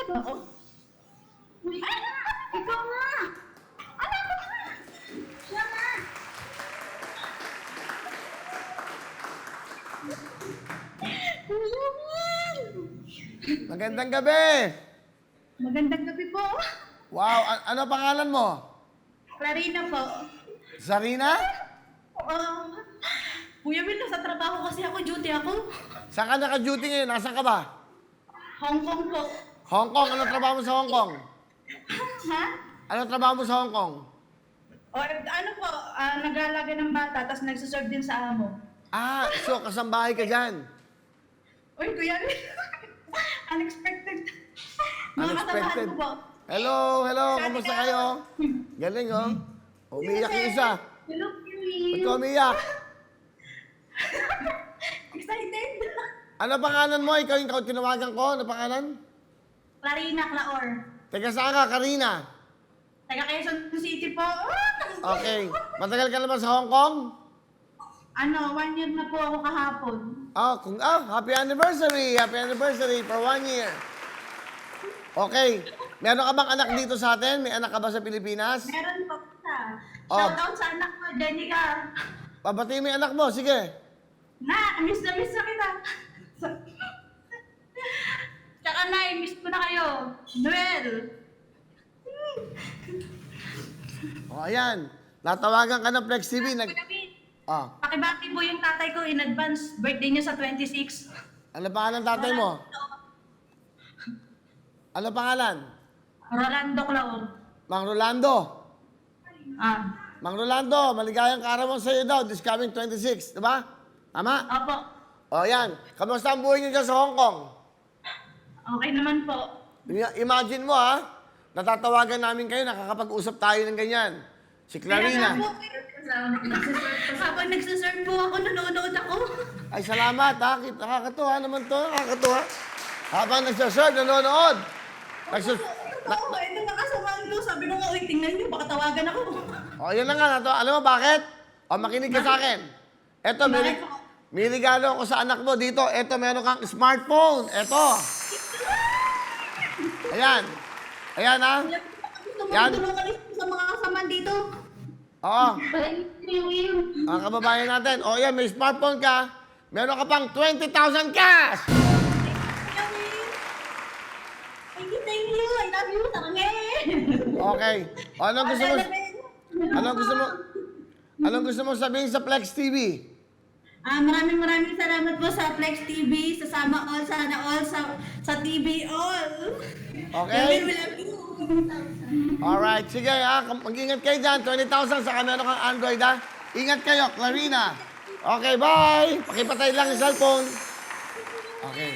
ka ba ako? Uy, ikaw nga! Anak ko nga! Siya nga! Kuya Will! Magandang gabi! Magandang gabi po. Wow, a- ano pangalan mo? Clarina po. Sarina? Oo. Kuya Will, nasa trabaho kasi ako, duty ako. Saan ka naka-duty ngayon? Nasaan ka ba? Hong Kong po. Hong Kong. Ano trabaho mo sa Hong Kong? Ha? Ano trabaho mo sa Hong Kong? O, ano po, ah, nag-aalaga ng bata, tapos nagsiserve din sa amo. Ah, so kasambahay ka dyan. Uy, Kuya. Unexpected. Mga Unexpected. ko po. Hello, hello. Kamusta kayo? Galing, oh. Umiyak yung isa. Hello, Kuya Ba't ka umiyak? Excited. Ano pangalan mo? Ikaw yung tinawagan ko. Ano pangalan? Clarina Claor. Teka saan ka, Karina? Taga Quezon City po. Ah, Okay. Matagal ka naman sa Hong Kong? Ano, one year na po ako kahapon. Oh, kung, oh, happy anniversary! Happy anniversary for one year. Okay. Meron ka bang anak dito sa atin? May anak ka ba sa Pilipinas? Meron po sa. Oh. Shout out sa anak ko, Jenica. Pabatiin mo yung anak mo. Sige. Na, miss na miss na kita. Tsaka na, miss ko na kayo. Noel. O, ayan. Natawagan ka ng Flex TV. Nag... Ah, Pakibati po yung tatay ko in advance. Birthday niya sa 26. ano pangalan ng tatay mo? Ano pangalan? Rolando Claor. Mang Rolando. Ah, Mang Rolando, maligayang kaarawan sa iyo daw this coming 26, di ba? Tama? opo. O, yan. Kamusta ang buhay niyo dyan sa Hong Kong? Okay naman po. Ima- Imagine mo ha, natatawagan namin kayo, nakakapag-usap tayo ng ganyan. Si Clarina. Kaya nga po, Habang nagsiserve po ako, nanonood ako. Ay, salamat ha. Kit- Nakakatuwa naman to. Nakakatuwa. Habang nagsaserve, nanonood. Nagsus... Oo, ito nakasamahan ko. Sabi ko nga, uy, tingnan niyo, baka tawagan ako. O, yun na nga. Nato. Alam mo bakit? O, makinig ka sa akin. Eto, may, Bakit may regalo ako sa anak mo dito. Eto, meron kang smartphone. Eto. Ayan. Ayan mo Yan. tulungan sa mga kasamahan dito. Oo. Mga kababayan natin. O, yan. May smartphone ka. Meron ka pang 20,000 cash. Thank you, thank you. I love you. Tange. Okay. O, anong gusto mo? Anong gusto mo? Anong gusto mo sabihin sa Flex TV? Ah, maraming maraming salamat po sa Flex TV, sa Sama All, sana All, sa, sa TV All. Okay? Will, we love you. Alright, sige ha. Mag-ingat kayo dyan. 20,000 sa meron kang Android ha. Ingat kayo, Clarina. Okay, bye. Pakipatay lang yung cellphone. Okay.